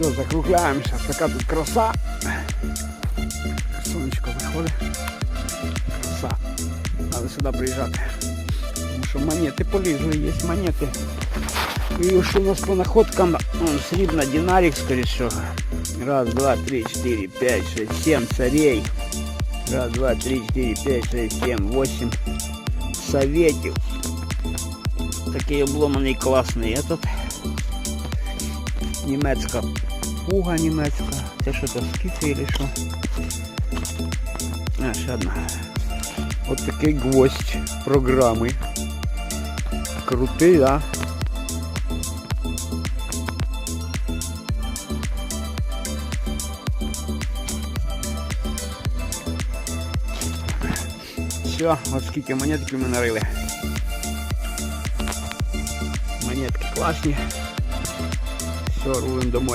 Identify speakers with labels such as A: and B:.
A: Все, закругляємося. Така тут краса. Сонечко виходить. Краса. Треба сюди приїжджати. Тому що монети полізли, є монети. І що у нас по находкам он, срібна динарик, скоріше всього. Раз, два, три, четыре, пять, шесть, семь царей. Раз, два, три, четыре, пять, шесть, семь, восемь советів. Такий обломаний класний этот. Німецька пуга німецька. Це що то скіфи или що? А, ще одна. От такий гвоздь програми. Крутий, да? Все, от скільки монетки ми нарили. Монетки класні. Все, рулим домой.